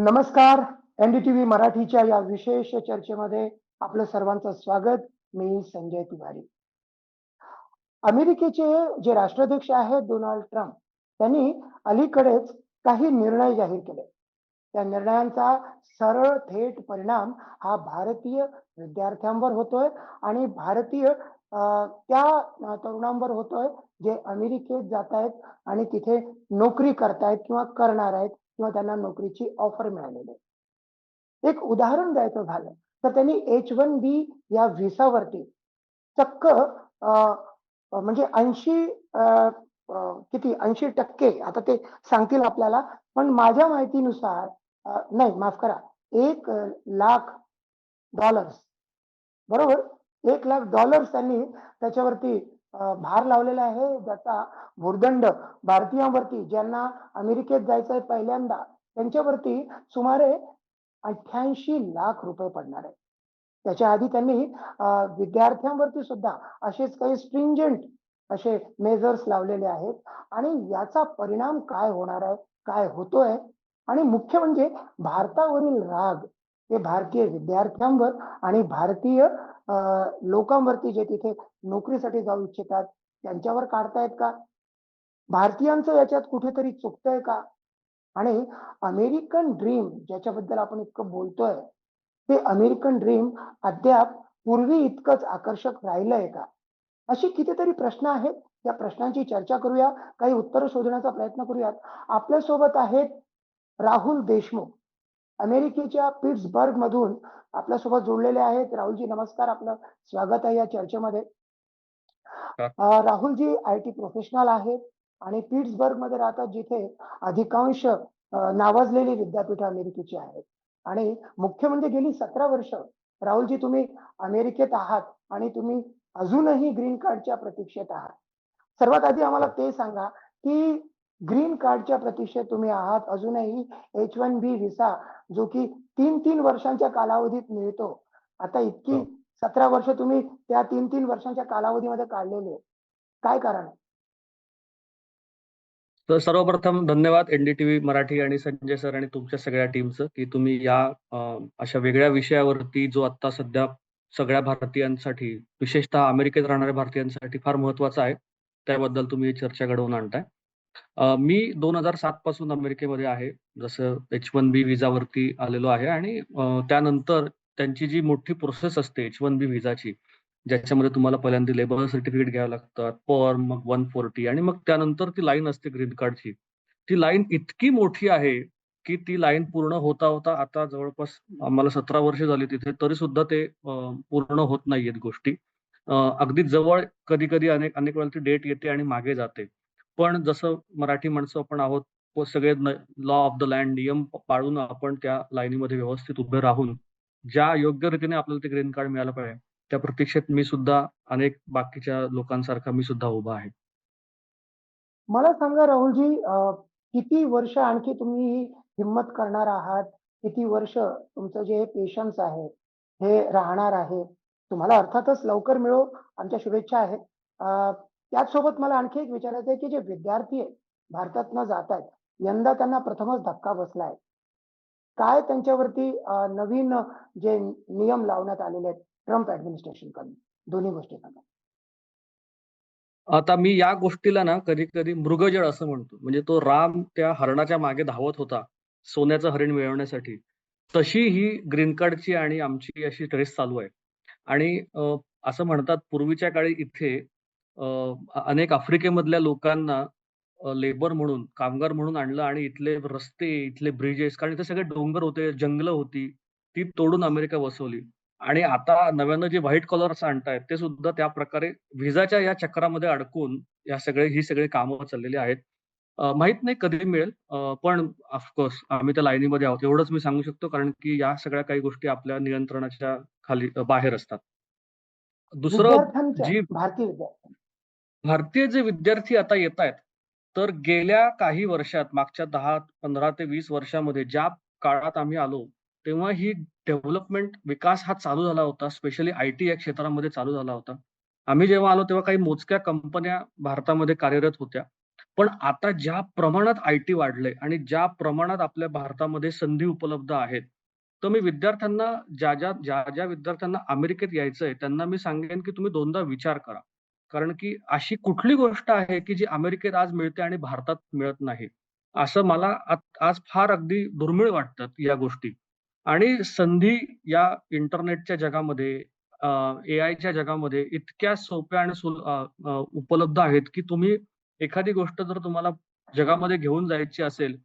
नमस्कार. एनडीटीव्ही मराठीच्या या विशेष चर्चेमध्ये आपलं सर्वांचं स्वागत. मी संजय तिवारी. अमेरिकेचे जे राष्ट्राध्यक्ष आहेत डोनाल्ड ट्रम्प त्यांनी अलीकडेच काही निर्णय जाहीर केले. त्या निर्णयांचा सरळ थेट परिणाम हा भारतीय विद्यार्थ्यांवर होतोय आणि भारतीय त्या तरुणांवर होतोय जे अमेरिकेत जात आहेत आणि तिथे नोकरी करतायत किंवा करणार आहेत. किंवा त्यांना नोकरीची ऑफर मिळालेली आहे. एक उदाहरण द्यायचं झालं तर त्यांनी एच वन बी या व्हिसावरती चक्क म्हणजे ऐंशी किती ऐंशी टक्के आता ते सांगतील आपल्याला पण माझ्या माहितीनुसार नाही माफ करा एक लाख डॉलर्स बरोबर एक लाख डॉलर्स त्यांनी त्याच्यावरती भार लावलेला आहे. ज्याचा भूर्दंड भारतीयांवरती ज्यांना अमेरिकेत जायचंय पहिल्यांदा त्यांच्यावरती सुमारे अठ्ठ्याऐंशी लाख रुपये पडणार आहे त्याच्या आधी त्यांनी विद्यार्थ्यांवरती सुद्धा असेच काही स्ट्रिंजंट असे मेजर्स लावलेले आहेत. आणि याचा परिणाम काय होणार आहे काय होतोय? आणि मुख्य म्हणजे भारतावरील राग हे भारतीय विद्यार्थ्यांवर आणि भारतीय लोकांवरती जे तिथे नोकरीसाठी जाऊ इच्छितात त्यांच्यावर काढतायत का? भारतीयांचं याच्यात कुठेतरी चुकतंय का? आणि अमेरिकन ड्रीम ज्याच्याबद्दल आपण इतकं बोलतोय ते अमेरिकन ड्रीम अद्याप पूर्वी इतकंच आकर्षक राहिलंय का? अशी कितीतरी प्रश्न आहेत. या प्रश्नांची चर्चा करूया. काही उत्तर शोधण्याचा प्रयत्न करूयात. आपल्यासोबत आहेत राहुल देशमुख. अमेरिकेच्या पिट्सबर्ग मधून आपल्यासोबत जोडलेले आहेत. राहुलजी नमस्कार. आपलं स्वागत आहे या चर्चेमध्ये. राहुलजी आय टी प्रोफेशनल आहेत आणि पिट्सबर्गमध्ये राहतात जिथे अधिकांश नावाजलेली विद्यापीठं अमेरिकेची आहेत. आणि मुख्य म्हणजे गेली सतरा वर्ष राहुलजी तुम्ही अमेरिकेत आहात आणि तुम्ही अजूनही ग्रीन कार्डच्या प्रतीक्षेत आहात. सर्वात आधी आम्हाला ते सांगा की ग्रीन कार्डच्या प्रतीक्षेत तुम्ही आहात. अजूनही एच वन बी व्हिसा जो की तीन तीन वर्षांच्या कालावधीत मिळतो. आता इतकी हो. सतरा वर्ष तुम्ही त्या तीन तीन वर्षांच्या कालावधीमध्ये काढलेले. काय कारण? आहे तर सर्वप्रथम धन्यवाद एनडीटीव्ही मराठी आणि संजय सर आणि तुमच्या सगळ्या टीमचं की तुम्ही या अशा वेगळ्या विषयावरती जो आता सध्या सगळ्या भारतीयांसाठी विशेषतः अमेरिकेत राहणाऱ्या भारतीयांसाठी फार महत्त्वाचा आहे. त्याबद्दल तुम्ही चर्चा घडवून आणताय. मी दोन हजार सात पासून अमेरिकेमध्ये आहे. जसं एच वन बी विजावरती आलेलो आहे आणि त्यानंतर त्यांची जी मोठी प्रोसेस असते एच वन बी विजाची ज्याच्यामध्ये तुम्हाला पहिल्यांदा लेबर सर्टिफिकेट घ्यावं लागतात फॉर्म मग वन फोर्टी आणि मग त्यानंतर ती लाईन असते ग्रीन कार्डची ती लाईन इतकी मोठी आहे की ती लाईन पूर्ण होता होता आता जवळपास आम्हाला सतरा वर्ष झाली तिथे तरी सुद्धा ते पूर्ण होत नाहीयेत गोष्टी. अगदी जवळ कधी कधी अनेक अनेक वेळा ती डेट येते आणि मागे जाते. पण जसं मराठी माणसं आपण आहोत व सगळे लॉ ऑफ द लँड नियम पाळून आपण त्या लाईनीमध्ये व्यवस्थित उभे राहून ज्या योग्य रीतीने आपल्याला ते ग्रीन कार्ड मिळालं पाहिजे त्या प्रतीक्षेत मी सुद्धा अनेक बाकीच्या लोकांसारखा मी सुद्धा उभा आहे. मला सांगा राहुलजी किती वर्ष आणखी तुम्ही ही हिंमत करणार आहात? किती वर्ष तुमचं जे पेशन्स आहे हे राहणार आहे? तुम्हाला अर्थातच लवकर मिळो आमच्या शुभेच्छा आहेत. त्याचसोबत मला आणखी एक विचारायचं आहे की जे विद्यार्थी आहेत भारतातनं जात आहेत यंदा त्यांना प्रथमच धक्का बसलाय काय त्यांच्यावरती नवीन जे नियम लावण्यात आलेले आहेत ट्रम्प ऍडमिनिस्ट्रेशनकडून? दोन्ही गोष्टी आता मी या गोष्टीला ना कधी कधी मृगजळ असं म्हणतो. म्हणजे तो राम त्या हरणाच्या मागे धावत होता सोन्याचं हरिण मिळवण्यासाठी. तशी ही ग्रीन कार्डची आणि आमची अशी रेस चालू आहे. आणि असं म्हणतात पूर्वीच्या काळी इथे अनेक आफ्रिकेमधल्या लोकांना लेबर म्हणून कामगार म्हणून आणलं आणि इथले रस्ते इथले ब्रिजेस कारण इथे सगळे डोंगर होते जंगलं होती ती तोडून अमेरिका बसवली आणि आता नव्यानं जे व्हाईट कॉलर्स आणतायत ते सुद्धा त्या प्रकारे व्हिसाच्या या चक्रामध्ये अडकून या सगळे ही सगळी कामं चाललेली आहेत. माहीत नाही कधी मिळेल पण ऑफकोर्स आम्ही त्या लाईनीमध्ये आहोत. एवढंच मी सांगू शकतो कारण की या सगळ्या काही गोष्टी आपल्या नियंत्रणाच्या खाली बाहेर असतात. दुसरं जी भारतीय भारतीय जे विद्यार्थी आता येत आहेत तर गेल्या काही वर्षात मागच्या दहा पंधरा ते वीस वर्षामध्ये ज्या काळात आम्ही आलो तेव्हा ही डेव्हलपमेंट विकास हा चालू झाला होता स्पेशली आय टी या क्षेत्रामध्ये चालू झाला होता आम्ही जेव्हा आलो तेव्हा काही मोजक्या कंपन्या भारतामध्ये कार्यरत होत्या पण आता ज्या प्रमाणात आय-टी वाढलंय आणि ज्या प्रमाणात आपल्या भारतामध्ये संधी उपलब्ध आहेत, तर मी विद्यार्थ्यांना ज्या, ज्या, ज्या, ज्या विद्यार्थ्यांना अमेरिकेत यायचंय त्यांना मी सांगेन, की तुम्ही दोनदा विचार करा. कारण की अशी कुठली गोष्ट आहे, की जी अमेरिकेत आज मिळते आणि भारतात मिळत नाही. असं मला आज फार अगदी दुर्मिळ वाटतात या गोष्टी. आणि संधी या इंटरनेटच्या जगामध्ये ए आयच्या जगामध्ये इतक्या सोप्या आणि उपलब्ध आहेत, की तुम्ही एखादी गोष्ट जर तुम्हाला जगामध्ये घेऊन जायची असेल,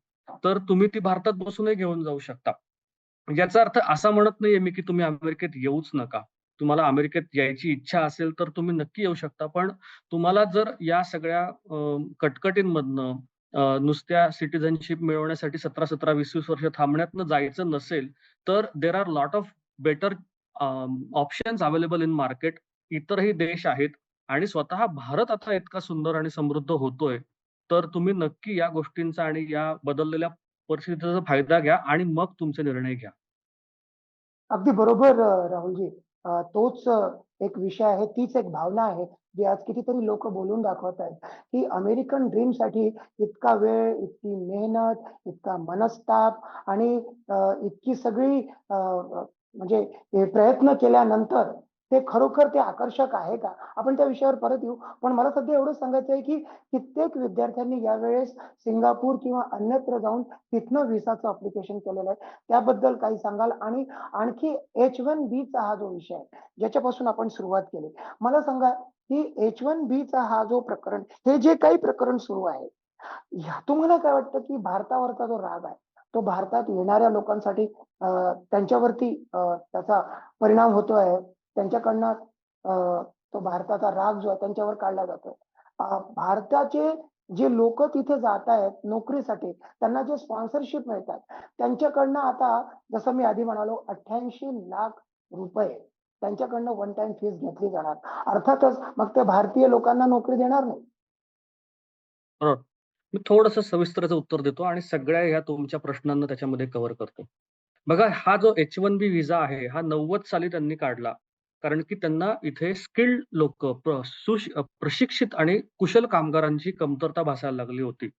तर तुम्ही ती भारतात बसूनही घेऊन जाऊ शकता. याचा अर्थ असा म्हणत नाहीये मी, की तुम्ही अमेरिकेत येऊच नका. तुम्हाला अमेरिकेत यायची इच्छा असेल, तर तुम्ही नक्की येऊ शकता. पण तुम्हाला जर या सगळ्या कटकटींमधनं नुसत्या सिटिझनशिप मिळवण्यासाठी सतरा सतरा वीस वीस वर्ष थांबण्यातनं जायचं नसेल, तर there are lot of better options available in market. इतरही देश आहेत आणि स्वतः भारत आता इतका सुंदर आणि समृद्ध होतोय, तर तुम्ही नक्की या गोष्टींचा आणि या बदललेल्या परिस्थितीचा फायदा घ्या आणि मग तुमचे निर्णय घ्या. अगदी बरोबर राहुलजी. तोच एक विषय आहे, तीच एक भावना आहे, जी आज कितीतरी लोक बोलून दाखवत आहेत, की अमेरिकन ड्रीमसाठी इतका वेळ, इतकी मेहनत, इतका मनस्ताप आणि इतकी सगळी म्हणजे प्रयत्न केल्यानंतर ते खरोखर ते आकर्षक आहे का? आपण त्या विषयावर परत येऊ. पण मला सध्या एवढं सांगायचं आहे, की कित्येक विद्यार्थ्यांनी यावेळेस सिंगापूर किंवा अन्यत्र जाऊन तिथनं व्हिसाचं अप्लिकेशन केलेलं आहे. त्याबद्दल काही सांगाल? आणि आणखी एच वन बीचा हा जो विषय आहे, ज्याच्यापासून आपण सुरुवात केली. मला सांगा, की एच वन बीचा हा जो प्रकरण हे जे काही प्रकरण सुरू आहे, ह्या तुम्हाला काय वाटतं, की भारतावरचा जो राग आहे, तो भारतात येणाऱ्या लोकांसाठी त्यांच्यावरती त्याचा परिणाम होतोय. त्यांच्याकडनं तो भारताचा राग जो आहे त्यांच्यावर काढला जातो भारताचे जे लोक तिथे जात आहेत नोकरीसाठी, त्यांना जे स्पॉन्सरशिप मिळतात, त्यांच्याकडनं आता जसं मी आधी म्हणालो 88 लाख रुपये त्यांच्याकडनं वन टाइम फीस घेतली जाणार. अर्थातच मग ते भारतीय लोकांना नोकरी देणार नाही. मी थोडस सविस्तरचं उत्तर देतो आणि सगळ्या ह्या तुमच्या प्रश्नांना त्याच्यामध्ये कव्हर करतो. बघा हा जो एच वन बी व्हिसा आहे, हा 90 साली त्यांनी काढला. कारण की त्यांना इथे स्किल्ड लोक प्रशिक्षित आणि कुशल कामगारांची कमतरता भासायला लागली होती.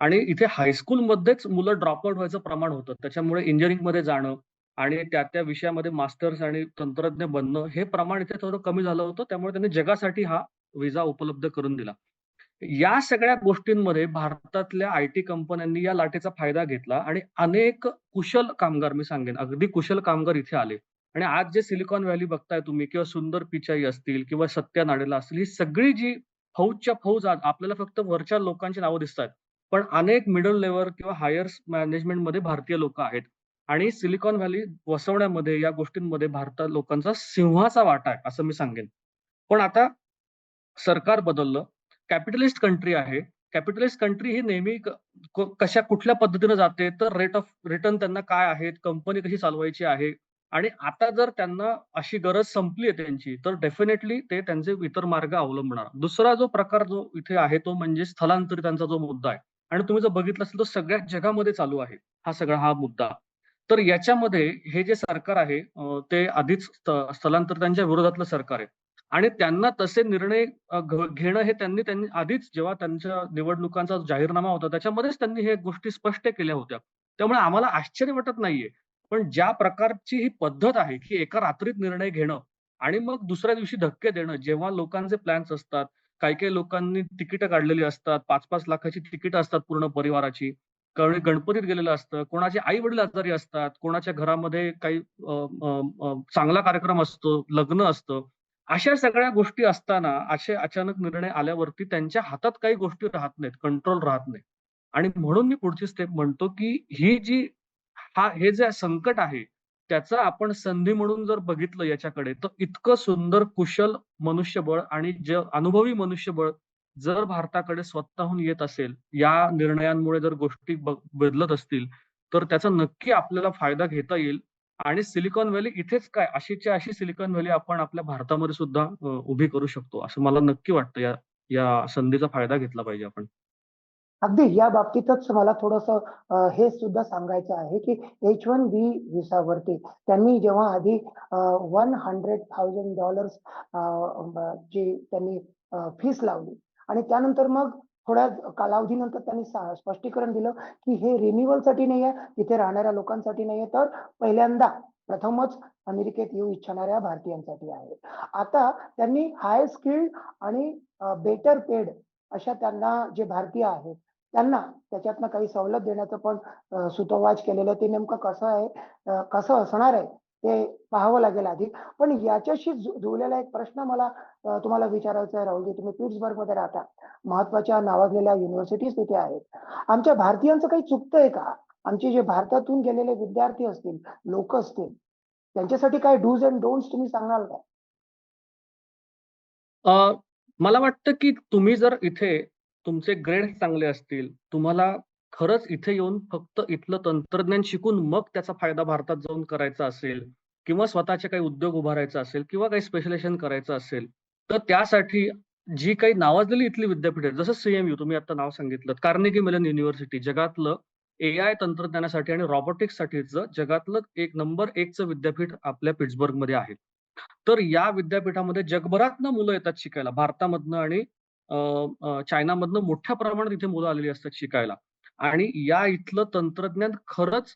आणि इथे हायस्कूलमध्येच मुलं ड्रॉपआउट व्हायचं प्रमाण होतं. त्याच्यामुळे इंजिनिअरिंगमध्ये जाणं आणि त्या-त्या विषयामध्ये मास्टर्स आणि तंत्रज्ञ बनणं हे प्रमाण इथे थोडं कमी झालं होतं. त्यामुळे त्यांनी जगासाठी हा व्हिसा उपलब्ध करून दिला. या सगळ्या गोष्टींमध्ये भारतातल्या आय-टी कंपन्यांनी या लाटेचा फायदा घेतला आणि अनेक कुशल कामगार मी सांगेन, अगदी कुशल कामगार इथे आले. आणि आज जे सिलिकॉन व्हॅली बघताय तुम्ही किंवा सुंदर पिचाई असतील किंवा सत्या नाडेला असतील, ही सगळी जी फौजच्या फौज आज आपल्याला फक्त वरच्या लोकांची नावं दिसतायत. पण अनेक मिडल लेवल किंवा हायर मॅनेजमेंटमध्ये भारतीय लोक आहेत. आणि सिलिकॉन व्हॅली वसवण्यामध्ये या गोष्टींमध्ये भारतात लोकांचा सिंहाचा वाटा आहे, असं मी सांगेन. पण आता सरकार बदललं. कॅपिटलिस्ट कंट्री आहे. कॅपिटलिस्ट कंट्री ही नेहमी कशा कुठल्या पद्धतीनं जाते, तर रेट ऑफ रिटर्न त्यांना काय आहेत, कंपनी कशी चालवायची आहे आणि आता जर त्यांना अशी गरज संपली आहे त्यांची, तर डेफिनेटली ते त्यांचे इतर मार्ग अवलंबणार. दुसरा जो प्रकार जो इथे आहे, तो म्हणजे स्थलांतरितांचा जो मुद्दा आहे आणि तुम्ही जर बघितलं असेल, तर सगळ्या जगामध्ये चालू आहे, हा सगळा हा मुद्दा. तर याच्यामध्ये हे जे सरकार आहे ते आधीच स्थलांतरितांच्या विरोधातलं सरकार आहे. आणि त्यांना तसे निर्णय घेणं हे त्यांनी त्यांनी आधीच जेव्हा त्यांच्या निवडणुकांचा जाहीरनामा होता, त्याच्यामध्येच त्यांनी हे गोष्टी स्पष्ट केल्या होत्या. त्यामुळे आम्हाला आश्चर्य वाटत नाहीये. पण ज्या प्रकारची ही पद्धत आहे, की एका रात्रीत निर्णय घेणं आणि मग दुसऱ्या दिवशी धक्के देणं, जेव्हा लोकांचे प्लॅन्स असतात, काही-काही लोकांनी तिकीटं काढलेली असतात, 5-5 लाखाची तिकीटं असतात पूर्ण परिवाराची. कोणी गणपतीत गेलेलं असतं, कोणाचे आई-वडील आजारी असतात, कोणाच्या घरामध्ये काही चांगला कार्यक्रम असतो, लग्न असतं. अशा सगळ्या गोष्टी असताना असे अचानक निर्णय आल्यावरती त्यांच्या हातात काही गोष्टी राहत नाहीत, कंट्रोल राहत नाही. आणि म्हणून मी पुढची स्टेप म्हणतो, की ही जी हा हे जे संकट आहे, त्याचा आपण संधी म्हणून जर बघितलं याच्याकडे, तर इतकं सुंदर कुशल मनुष्यबळ आणि जे अनुभवी मनुष्यबळ जर भारताकडे स्वतःहून येत असेल, या निर्णयांमुळे जर गोष्टी बदलत असतील, तर त्याचा नक्की आपल्याला फायदा घेता येईल. आणि सिलिकॉन व्हॅली इथेच काय अशीच्या अशी सिलिकॉन व्हॅली आपण आपल्या भारतामध्ये सुद्धा उभी करू शकतो, असं मला नक्की वाटतं. या या संधीचा फायदा घेतला पाहिजे आपण. अगदी या बाबतीतच मला थोडंसं हे सुद्धा सांगायचं आहे, की एच वन बी व्हिसावरती त्यांनी जेव्हा आधी वन हंड्रेड थाउजंड डॉलर्स जी त्यांनी फीस लावली आणि त्यानंतर मग थोड्या कालावधीनंतर त्यांनी स्पष्टीकरण दिलं की हे रिन्युअलसाठी नाही आहे तिथे राहणाऱ्या लोकांसाठी नाही आहे तर पहिल्यांदा प्रथमच अमेरिकेत येऊ इच्छिणाऱ्या भारतीयांसाठी आहे. आता त्यांनी हाय स्किल्ड आणि बेटर पेड अशा त्यांना जे भारतीय आहेत त्यांना त्याच्यातनं काही सवलत देण्याचं पण सुतोवाच केलेलं ते नेमकं कसं आहे कसं असणार आहे ते पाहावं लागेल आधी. पण याच्याशी जुळलेला एक प्रश्न मला तुम्हाला विचारायचा आहे राहुलजी. तुम्ही पिट्सबर्गमध्ये राहता. महत्त्वाच्या नावाजलेल्या युनिव्हर्सिटीज तिथे आहेत. आमच्या भारतीयांचं काही चुकतंय का? आमचे जे भारतातून गेलेले विद्यार्थी असतील लोक असतील त्यांच्यासाठी काय डूज अँड डोंट्स तुम्ही सांगणार का? मला वाटतं की तुम्ही जर इथे तुमचे ग्रेड चांगले असतील, तुम्हाला खरंच इथे येऊन फक्त इथलं तंत्रज्ञान शिकून मग त्याचा फायदा भारतात जाऊन करायचा असेल किंवा स्वतःचे काही उद्योग उभारायचा असेल किंवा काही स्पेशलायझेशन करायचं असेल, तर त्यासाठी जी काही नावाजलेली इथली विद्यापीठ आहेत, जसं सीएमयू तुम्ही आता नाव सांगितलं, कार्नेगी मेलन युनिव्हर्सिटी जगातलं ए आय तंत्रज्ञानासाठी आणि रॉबोटिक्ससाठीचं जगातलं एक नंबर एकचं विद्यापीठ आपल्या पिट्सबर्गमध्ये आहे. तर या विद्यापीठामध्ये जगभरातनं मुलं येतात शिकायला. भारतामधनं आणि चायनामधनं मोठ्या प्रमाणात इथे मुलं आलेली असतात शिकायला. आणि या इथलं तंत्रज्ञान खरंच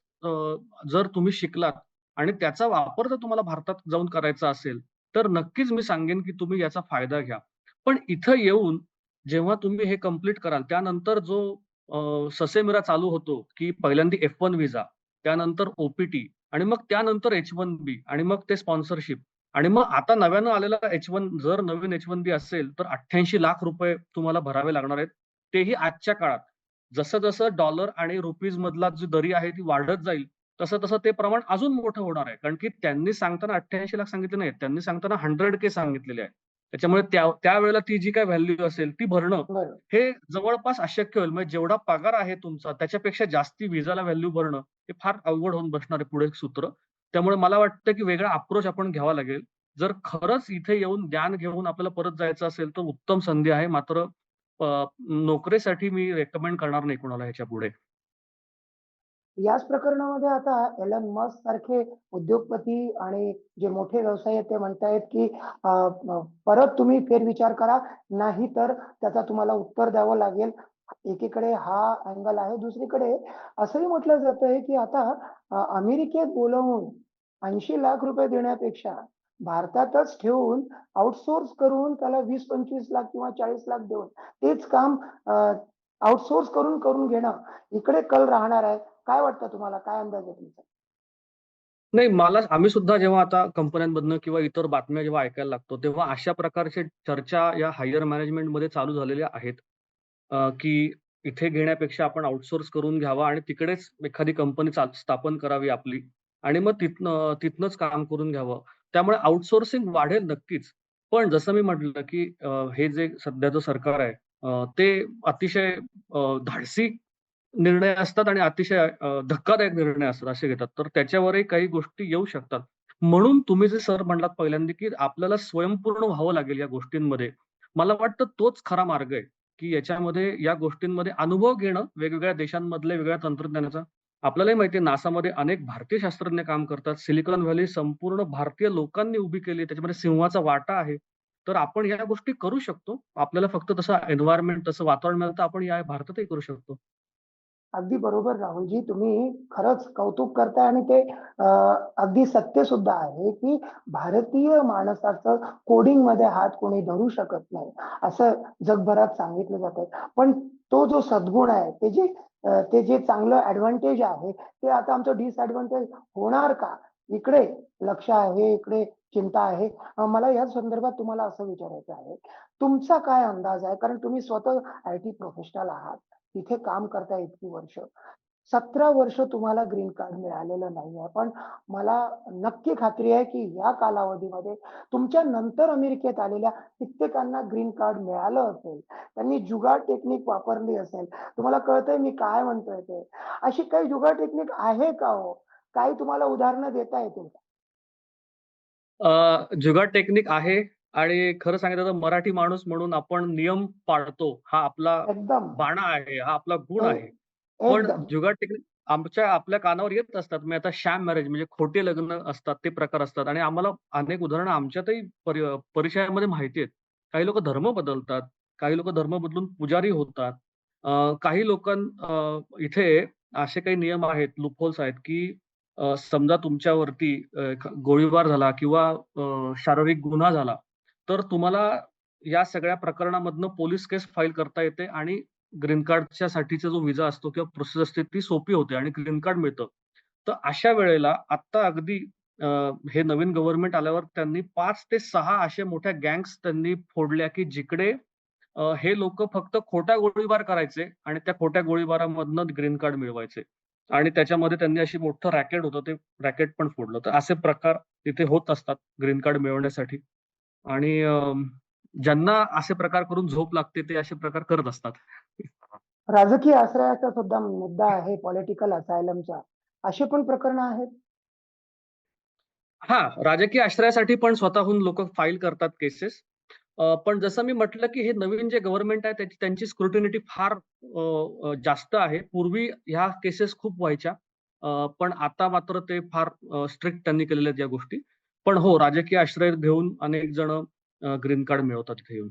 जर तुम्ही शिकलात आणि त्याचा वापर जर तुम्हाला भारतात जाऊन करायचा असेल, तर नक्कीच मी सांगेन की तुम्ही याचा फायदा घ्या. पण इथं येऊन जेव्हा तुम्ही हे कंप्लीट कराल, त्यानंतर जो ससेमिरा चालू होतो, की पहिल्यांदा एफ वन व्हिसा, त्यानंतर ओपीटी आणि मग त्यानंतर एच वन बी आणि मग ते स्पॉन्सरशिप आणि मग आता नव्यानं आलेला एच-1 जर नवीन एच-1बी असेल, तर 88 लाख रुपये तुम्हाला भरावे लागणार आहेत. तेही आजच्या काळात. जसं-जसं डॉलर आणि रुपीज मधला जी दरी आहे ती वाढत जाईल, तसं-तसं ते प्रमाण अजून मोठं होणार आहे. कारण की त्यांनी सांगताना 88 लाख सांगितले नाहीत. त्यांनी सांगताना 100K सांगितलेले आहे. त्याच्यामुळे त्या त्यावेळेला ती जी काही व्हॅल्यू असेल ती भरणं हे जवळपास अशक्य होईल. म्हणजे जेवढा पगार आहे तुमचा त्याच्यापेक्षा जास्ती व्हिसाला व्हॅल्यू भरणं हे फार अवघड होऊन बसणार आहे पुढे सूत्र. त्यामुळे मला वाटतं की वेगळा अप्रोच आपण घ्यावा लागेल. जर खरंच इथे येऊन ज्ञान घेऊन आपल्याला परत जायचं असेल, तर उत्तम संधी आहे. मात्र नोकरीसाठी मी रेकमेंड करणार नाही कुणाला ह्याच्यापुढे. याच प्रकरणामध्ये आता एलन मस्क सारखे उद्योगपती आणि जे मोठे व्यवसाय आहेत ते म्हणतायत की परत तुम्ही फेरविचार करा नाही तर त्याचा तुम्हाला उत्तर द्यावं लागेल एकीकडे हा अँगल आहे दुसरीकडे असंही म्हटलं जातंय की आता अमेरिकेत बोलवून ऐंशी लाख रुपये देण्यापेक्षा भारतातच ठेवून आउटसोर्स करून त्याला वीस पंचवीस लाख किंवा चाळीस लाख देऊन तेच काम आउटसोर्स करून करून घेणं इकडे कल राहणार आहे. काय वाटतं तुम्हाला? काय अंदाज आहे तुमचा? नाही मला आम्ही सुद्धा जेव्हा आता कंपन्यांमधनं किंवा इतर बातम्या जेव्हा ऐकायला लागतो, तेव्हा अशा प्रकारचे चर्चा या हायर मॅनेजमेंटमध्ये चालू झालेल्या आहेत. अ, की इथे घेण्यापेक्षा आपण आउटसोर्स करून घ्यावा आणि तिकडेच एखादी कंपनी स्थापन करावी आपली आणि मग तिथनं तिथनंच काम करून घ्यावं. त्यामुळे आउटसोर्सिंग वाढेल नक्कीच. पण जसं मी म्हटलं, की अ, हे जे सध्याचं सरकार आहे अ, ते अतिशय अ, धाडसी निर्णय असतात आणि अतिशय अ, धक्कादायक निर्णय असतात असे घेतात. तर त्याच्यावरही काही गोष्टी येऊ शकतात. म्हणून तुम्ही जे सर म्हणलात पहिल्यांदा, की आपल्याला स्वयंपूर्ण व्हावं लागेल या गोष्टींमध्ये. मला वाटतं तोच खरा मार्ग आहे, की याच्यामध्ये या गोष्टींमध्ये अनुभव घेणं वेगवेगळ्या देशांमधल्या वेगवेगळ्या तंत्रज्ञानाचा. आपल्यालाही माहिती आहे नासामध्ये अनेक भारतीय शास्त्रज्ञ काम करतात. सिलिकॉन व्हॅली संपूर्ण भारतीय लोकांनी उभी केली त्याच्यामध्ये सिंहाचा वाटा आहे. तर आपण या गोष्टी करू शकतो. आपल्याला फक्त तसं एन्व्हायरमेंट तसं वातावरण मिळतं तर आपण या भारतातही करू शकतो. अगदी बरोबर राहुलजी तुम्ही खरंच कौतुक करताय आणि ते अगदी सत्य सुद्धा आहे की भारतीय माणसाचं कोडिंगमध्ये हात कोणी धरू शकत नाही असं जगभरात सांगितलं जातंय पण तो जो सद्गुण आहे ते जे ते जे चांगलं ऍडव्हान्टेज आहे ते आता आमचं डिसएडव्हान्टेज होणार का? इकडे लक्ष आहे इकडे चिंता आहे. मला या संदर्भात तुम्हाला असं विचारायचं आहे. तुमचा काय अंदाज आहे? कारण तुम्ही स्वतः आय टी प्रोफेशनल आहात. तिथे काम करता इतकी वर्ष. सतरा वर्ष तुम्हाला ग्रीन कार्ड मिळालेलं नाहीये पण मला नक्की खात्री आहे की या कालावधीमध्ये तुमच्या नंतर अमेरिकेत आलेल्या कित्येकांना ग्रीन कार्ड मिळालं असेल. त्यांनी जुगाड टेक्निक वापरली असेल. तुम्हाला कळतंय मी काय म्हणतोय ते? अशी काही जुगाड टेक्निक आहे का हो? काही तुम्हाला उदाहरणं देता येतील का? जुगाड टेक्निक आहे. आणि खरं सांगायचं तर मराठी माणूस म्हणून आपण नियम पाळतो. हा आपला एकदम बाणा आहे, हा आपला गुण ए- आहे. पण एकदम जुगाड टेक्निक आमच्या आपल्या कानावर येत असतात. म्हणजे आता शॅम मॅरेज म्हणजे खोटे लग्न असतात, ते प्रकार असतात आणि आम्हाला अनेक उदाहरणं आमच्यातही परि परिचयामध्ये माहिती आहेत. काही लोकं धर्म बदलतात, काही लोकं धर्म बदलून पुजारी होतात. अ, काही लोकां इथे असे काही नियम आहेत, लूपहोल्स आहेत, की अ, समजा तुमच्यावरती अ, गोळीबार झाला किंवा अ, शारीरिक गुन्हा झाला, तर तुम्हाला या सगळ्या प्रकरणामधनं पोलीस केस फाईल करता येते आणि ग्रीन कार्डच्या साठीचा जो विजा असतो किंवा प्रोसेस असते ती सोपी होते आणि ग्रीन कार्ड मिळतं. तर अशा वेळेला आत्ता अगदी हे नवीन गव्हर्नमेंट आल्यावर त्यांनी पाच ते सहा अशा मोठ्या गँग्स त्यांनी फोडल्या, की जिकडे हे लोक फक्त खोट्या गोळीबार करायचे आणि त्या खोट्या गोळीबारामधनं ग्रीन कार्ड मिळवायचे. आणि त्याच्यामध्ये त्यांनी अशी मोठं रॅकेट होतं, ते रॅकेट पण फोडलं. तर असे प्रकार तिथे होत असतात ग्रीन कार्ड मिळवण्यासाठी. आणि ज्यांना असे प्रकार करून झोप लागते, ते असे प्रकार करत असतात. राजकीय आश्रयाचा सुद्धा मुद्दा आहे पॉलिटिकल असायलमचा. अशी पण प्रकरणं आहेत? हां, राजकीय आश्रयासाठी पण स्वतःहून लोकं फाईल करतात केसेस. पण जसं मी म्हटलं, की हे नवीन जे गव्हर्नमेंट आहे त्याची त्यांची स्क्रुटिनिटी फार जास्त आहे. पूर्वी ह्या केसेस खूप व्हायच्या. पण आता मात्र ते फार स्ट्रिक्ट त्यांनी केलेल्या आहेत या गोष्टी. पण हो, राजकीय आश्रय घेऊन अनेक जण ग्रीन कार्ड मिळवतात घेऊन येऊन.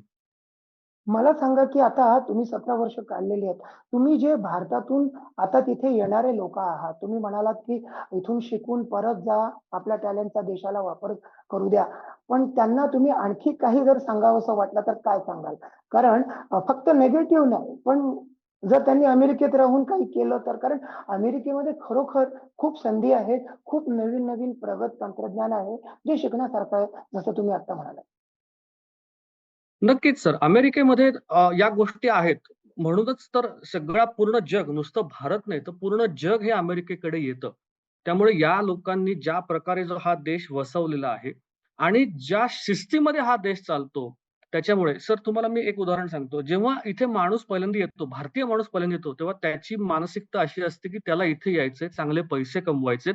मला सांगा, की आता तुम्ही 17 वर्ष काढलेली आहेत. तुम्ही जे भारतातून आता तिथे येणारे लोक आहात. तुम्ही म्हणालात, की इथून शिकून परत जा, आपल्या टॅलेंटचा देशाला वापर करू द्या. पण त्यांना तुम्ही आणखी काही जर सांगावसं वाटलं तर काय सांगाल? कारण फक्त निगेटिव्ह नाही, पण जर त्यांनी अमेरिकेत राहून काही केलं तर कारण अमेरिकेमध्ये खरोखर खूप संधी आहेत. खूप नवीन-नवीन प्रगत तंत्रज्ञान आहे, जे शिकण्यासारखं आहे, जसं तुम्ही आता म्हणालात. नक्कीच सर. अमेरिकेमध्ये या गोष्टी आहेत. म्हणूनच तर सगळा पूर्ण जग, नुसतं भारत नाही, तर पूर्ण जग हे अमेरिकेकडे येतं. त्यामुळे या लोकांनी ज्या प्रकारे जो हा देश वसवलेला आहे आणि ज्या शिस्तीमध्ये हा देश चालतो, त्याच्यामुळे सर तुम्हाला मी एक उदाहरण सांगतो. जेव्हा इथे माणूस पहिल्यांदा येतो, भारतीय माणूस पहिल्यांदा येतो, तेव्हा त्याची मानसिकता अशी असते, की त्याला इथे यायचंय, चांगले पैसे कमवायचे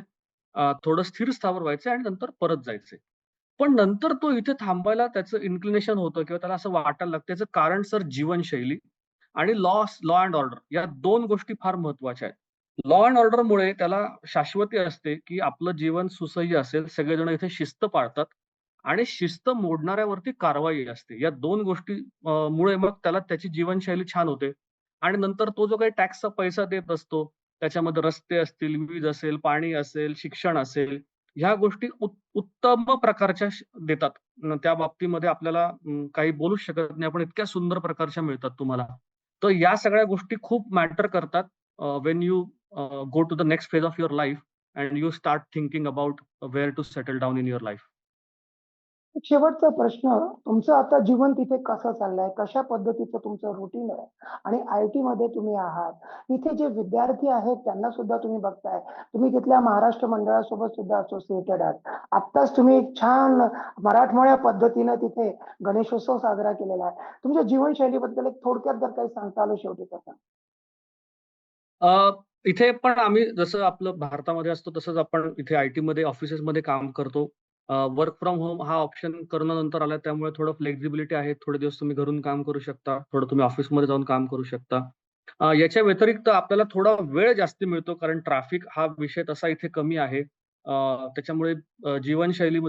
थोडं स्थिर स्थावर व्हायचे आणि नंतर परत जायचंय. पण नंतर तो इथे थांबायला त्याचं इन्क्लिनेशन होतं किंवा त्याला असं वाटायला लागतं. त्याचं कारण सर जीवनशैली आणि लॉस लॉ एंड ऑर्डर या दोन गोष्टी फार महत्त्वाच्या आहेत. लॉ एंड ऑर्डरमुळे त्याला शाश्वती असते, की आपलं जीवन सुसह्य असेल, सगळेजण इथे शिस्त पाळतात आणि शिस्त मोडणाऱ्यावरती कारवाई असते. या दोन गोष्टी मुळे मग त्याला त्याची जीवनशैली छान होते आणि नंतर तो जो काही टॅक्सचा पैसा देत असतो, त्याच्यामध्ये रस्ते असतील, वीज असेल, पाणी असेल, शिक्षण असेल, ह्या गोष्टी उत्तम प्रकारच्या देतात. त्या बाबतीमध्ये आपल्याला काही बोलूच शकत नाही. आपण इतक्या सुंदर प्रकारच्या मिळतात तुम्हाला. तर या सगळ्या गोष्टी खूप मॅटर करतात when you go to the next phase of your life and you start thinking about where to settle down in your life. शेवटचा प्रश्न, तुमचं आता जीवन तिथे कसं चाललंय? कशा पद्धतीचं तुमचं रुटीन आहे? आणि आय-टीमध्ये तुम्ही आहात. इथे जे विद्यार्थी आहेत त्यांना सुद्धा तुम्ही बघताय. तुम्ही तिथल्या महाराष्ट्र मंडळासोबत सुद्धा असोसिएटेड आहात. आत्ताच तुम्ही एक छान मराठमोळ्या पद्धतीनं तिथे गणेशोत्सव साजरा केलेला आहे. तुमच्या जीवनशैलीबद्दल एक थोडक्यात जर काही सांगता आलं शेवटी तसं इथे पण आम्ही जसं आपलं भारतामध्ये असतो तसंच आपण इथे आय-टीमध्ये ऑफिसेसमध्ये काम करतो. वर्क फ्रॉम होम हा ऑप्शन करोना नंतर आला त्यामुळे थोडं फ्लेक्सिबिलिटी आहे. थोडे दिवस तुम्ही घरून काम करू शकता. थोडं तुम्ही ऑफिसमध्ये जाऊन काम करू शकता. अ, याच्या व्यतिरिक्त आपल्याला थोडा वेळ जास्ती मिळतो कारण ट्रॅफिक हा विषय तसा इथे कमी आहे. अ, त्याच्यामुळे अ,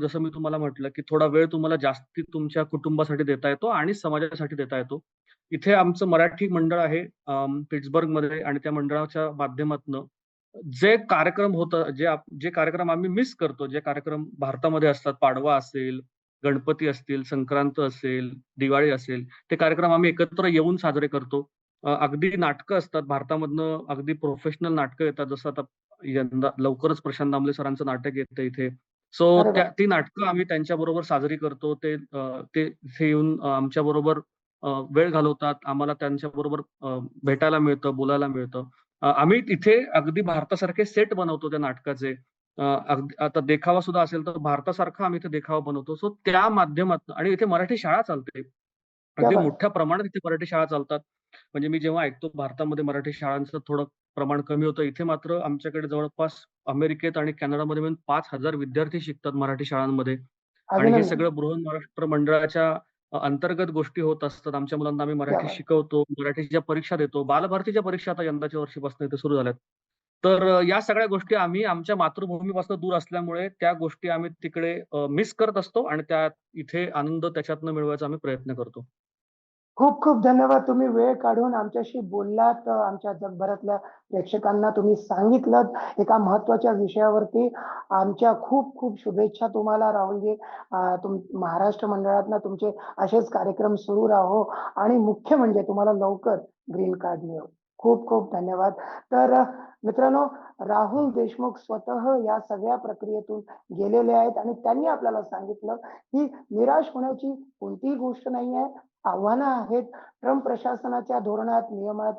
जसं मी तुम्हाला म्हटलं, की थोडा वेळ तुम्हाला जास्ती तुमच्या कुटुंबासाठी देता येतो आणि समाजासाठी देता येतो. इथे आमचं मराठी मंडळ आहे अं, पिट्सबर्गमध्ये आणि त्या मंडळाच्या माध्यमातनं जे कार्यक्रम होतं, जे जे कार्यक्रम आम्ही मिस करतो, जे कार्यक्रम भारतामध्ये असतात, पाडवा असेल, गणपती असतील, संक्रांत असेल, दिवाळी असेल, ते कार्यक्रम आम्ही एकत्र येऊन साजरे करतो. अगदी नाटकं असतात भारतामधनं, अगदी प्रोफेशनल नाटकं येतात. जसं आता यंदा लवकरच प्रशांत दामले सरांचं नाटक येतंय इथे. सो त्या! ती नाटकं आम्ही त्यांच्याबरोबर साजरी करतो. ते ते येऊन अ, आमच्याबरोबर अ, वेळ घालवतात. आम्हाला त्यांच्याबरोबर भेटायला मिळतं, बोलायला मिळतं. आम्ही तिथे अगदी भारतासारखे सेट बनवतो त्या नाटकाचे. आता देखावा सुद्धा असेल तर भारतासारखा आम्ही इथे देखावा बनवतो. सो त्या माध्यमातनं आणि इथे मराठी शाळा चालते. अगदी! मोठ्या प्रमाणात इथे मराठी शाळा चालतात. म्हणजे मी जेव्हा ऐकतो भारतामध्ये मराठी शाळांचं थोडं प्रमाण कमी होतं. इथे मात्र आमच्याकडे जवळपास अमेरिकेत आणि कॅनडामध्ये मिळून 5,000 विद्यार्थी शिकतात मराठी शाळांमध्ये आणि हे. सगळं बृहन्महाराष्ट्र मंडळाच्या अ, अंतर्गत गोष्टी होत असतात. आमच्या मुलांना आम्ही मराठी! शिकवतो. मराठीच्या परीक्षा देतो. बालभारतीच्या परीक्षा आता यंदाच्या वर्षीपासून इथे सुरू झाल्यात. तर या सगळ्या गोष्टी आम्ही आमच्या मातृभूमीपासून दूर असल्यामुळे त्या गोष्टी आम्ही तिकडे मिस करत असतो आणि त्या इथे आनंद त्याच्यातनं मिळवायचा आम्ही प्रयत्न करतो. खूप खूप धन्यवाद. तुम्ही वेळ काढून आमच्याशी बोललात. आमच्या जगभरातल्या प्रेक्षकांना तुम्ही सांगितलं एका महत्त्वाच्या विषयावरती. आमच्या खूप खूप शुभेच्छा तुम्हाला राहुलजी. तुम महाराष्ट्र मंडळातनं तुमचे असेच कार्यक्रम सुरू राहो. आणि मुख्य म्हणजे तुम्हाला लवकर ग्रीन कार्ड मिळो. खूप खूप धन्यवाद. तर मित्रांनो राहुल देशमुख स्वतः या सगळ्या प्रक्रियेतून गेलेले आहेत आणि त्यांनी आपल्याला सांगितलं की निराश होण्याची कोणतीही गोष्ट नाही आहे आव्हानं आहेत. ट्रम्प प्रशासनाच्या धोरणात नियमात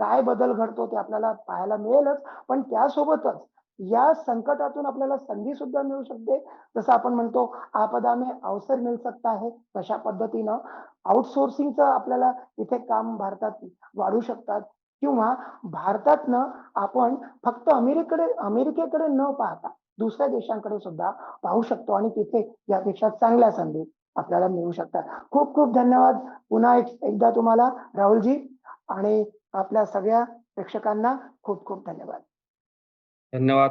काय बदल घडतो ते आपल्याला पाहायला मिळेलच. पण त्यासोबतच या संकटातून आपल्याला संधी सुद्धा मिळू शकते. जसं आपण म्हणतो आपदा में अवसर मिळ सकता आहे तशा पद्धतीनं. आउटसोर्सिंगचं आपल्याला इथे काम भारतात वाढू शकतात. किंवा भारतातनं आपण फक्त अमेरिकेकडे अमेरिकेकडे न पाहता दुसऱ्या देशांकडे सुद्धा पाहू शकतो आणि तिथे यापेक्षा चांगल्या संधी आपल्याला मिळू शकतात. खूप खूप धन्यवाद. पुन्हा एक एकदा तुम्हाला राहुलजी आणि आपल्या सगळ्या प्रेक्षकांना खूप खूप धन्यवाद. धन्यवाद.